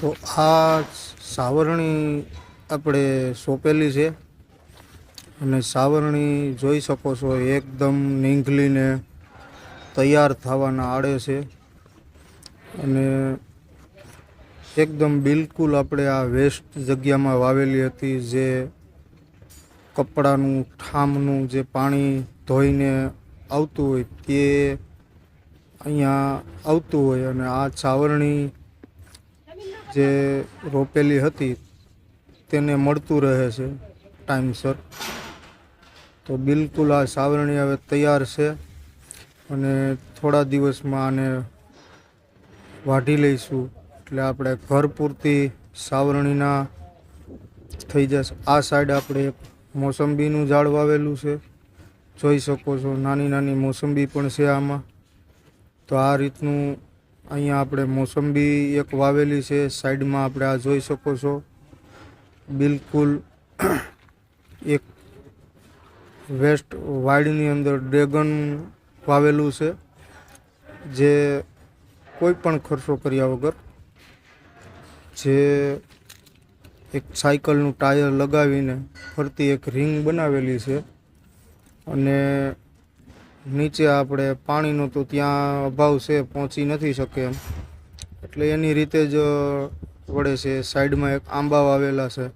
તો આ સાવરણી આપણે સોંપેલી છે. અને સાવરણી જોઈ શકો છો, એકદમ નીંઘલીને તૈયાર થવાના આડે છે. અને એકદમ બિલકુલ આપણે આ વેસ્ટ જગ્યામાં વાવેલી હતી, જે કપડાનું, ઠામનું, જે પાણી ધોઈને આવતું હોય તે અહીંયા આવતું હોય. અને આ છાવરણી જે રોપેલી હતી તેને મળતું રહે છે ટાઈમસર. તો બિલકુલ આ સાવરણી હવે તૈયાર છે અને થોડા દિવસમાં આને વાઢી લઈશું. એટલે આપણે ઘર પૂરતી સાવરણીના થઈ જશે. આ સાઈડ આપણે મોસંબીનું ઝાડ વાવેલું છે. જોઈ શકો છો નાની નાની મોસંબી પણ છે આમાં. તો આ રીતનું અહીંયા આપણે મોસંબી એક વાવેલી છે, સાઈડમાં આપણે આ જોઈ શકો છો. બિલકુલ એક વેસ્ટ વાઇડની અંદર ડ્રેગન વાવેલું છે, જે કોઈ પણ ખર્ચો કર્યા વગર, જે એક સાયકલનું ટાયર લગાવીને ફરતી એક રિંગ બનાવેલી છે. અને નીચે આપણે પાણીનો તો ત્યાં અભાવ છે, પહોંચી નથી શકે એમ. એટલે એની રીતે જ વળે છે, સાઈડમાં એક આંબા વાવેલા છે.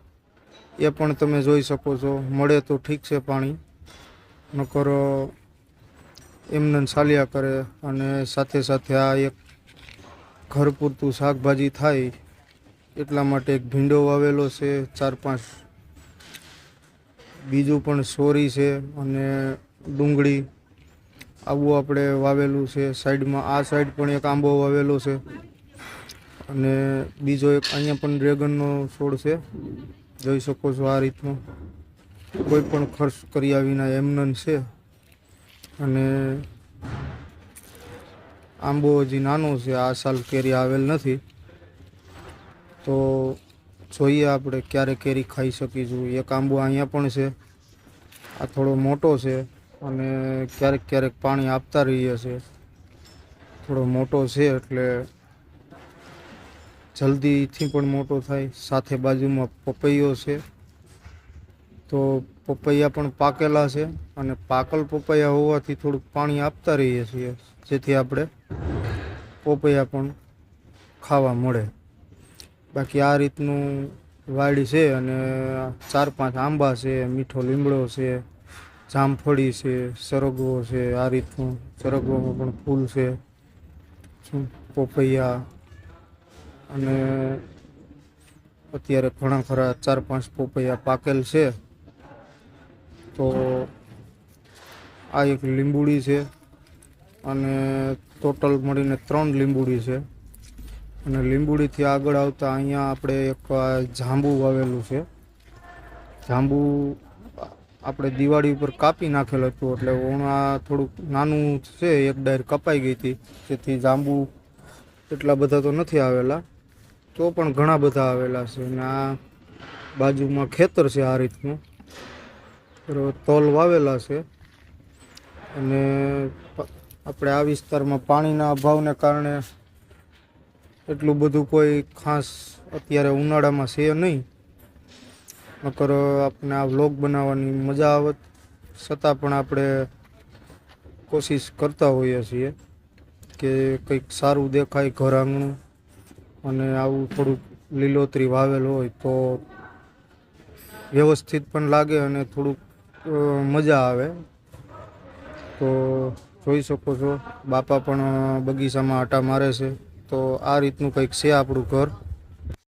એ પણ તમે જોઈ શકો છો, મળે તો ઠીક છે પાણી. નકર એમને ચાલ્યા કરે અને સાથે સાથે આ એક ઘર પૂરતું શાકભાજી થાય, એટલા માટે એક ભીંડો વાવેલો છે, ચાર પાંચ. બીજું પણ સોરી છે અને ડુંગળી. આવું આપણે વાવેલું છે સાઈડમાં. આ સાઈડ પણ એક આંબો વાવેલો છે. અને બીજો એક અહીંયા પણ ડ્રેગનનો છોડ છે. જોઈ શકો છો આ રીતનો. કોઈ પણ ખર્ચ કર્યા વિના એમનન છે. અને આંબો હજી નાનો છે. આ સાલ કેરી આવેલ નથી. તો જોઈએ આપણે ક્યારે કેરી ખાઈ શકીશું. એક આંબો અહીંયા પણ છે. આ થોડો મોટો છે. અને ક્યારેક ક્યારેક પાણી આપતા રહીએ છીએ. થોડો મોટો છે એટલે જલ્દીથી પણ મોટો થાય. સાથે બાજુમાં પપૈયો છે. તો પપૈયા પણ પાકેલા છે અને પાકલ પપૈયા હોવાથી થોડુંક પાણી આપતા રહીએ છીએ, જેથી આપણે પપૈયા પણ ખાવા મળે. બાકી આ રીતનું વાડી છે અને ચાર પાંચ આંબા છે, મીઠો લીમડો છે જામફળી છે, સરગવો છે, આ રીતનું સરગવામાં પણ ફૂલ છે, શું, પોપૈયા અને અત્યારે ઘણા ખરા ચાર પાંચ પોપૈયા પાકેલ છે. તો આ એક લીંબુડી છે અને ટોટલ મળીને ત્રણ લીંબુડી છે. અને લીંબુડીથી આગળ આવતા અહીંયા આપણે એક જાંબુ વાવેલું છે. જાંબુ આપણે દિવાળી ઉપર કાપી નાખેલ હતું એટલે ઓણા થોડુંક નાનું છે, એક ડાયર કપાઈ ગઈ હતી. જેથી જાંબુ એટલા બધા તો નથી આવેલા. તો પણ ઘણા બધા આવેલા છે. અને આ બાજુમાં ખેતર છે આ રીતનું. બરાબર તલ વાવેલા છે. અને આપણે આ વિસ્તારમાં પાણીના અભાવને કારણે એટલું બધું કોઈ ખાસ અત્યારે ઉનાળામાં છે નહીં. નકર આપણે આ વ્લોગ બનાવવાની મજા આવત છતાં પણ આપણે કોશિશ કરતા હોઈએ છીએ કે કંઈક સારું દેખાય ઘર આંગણું અને આવું થોડુંક લીલોતરી વાવેલ હોય તો વ્યવસ્થિત પણ લાગે અને થોડુંક મજા આવે. તો જોઈ શકો છો, બાપા પણ બગીચામાં આટા મારે છે. તો આ રીતનું કંઈક છે આપણું ઘર.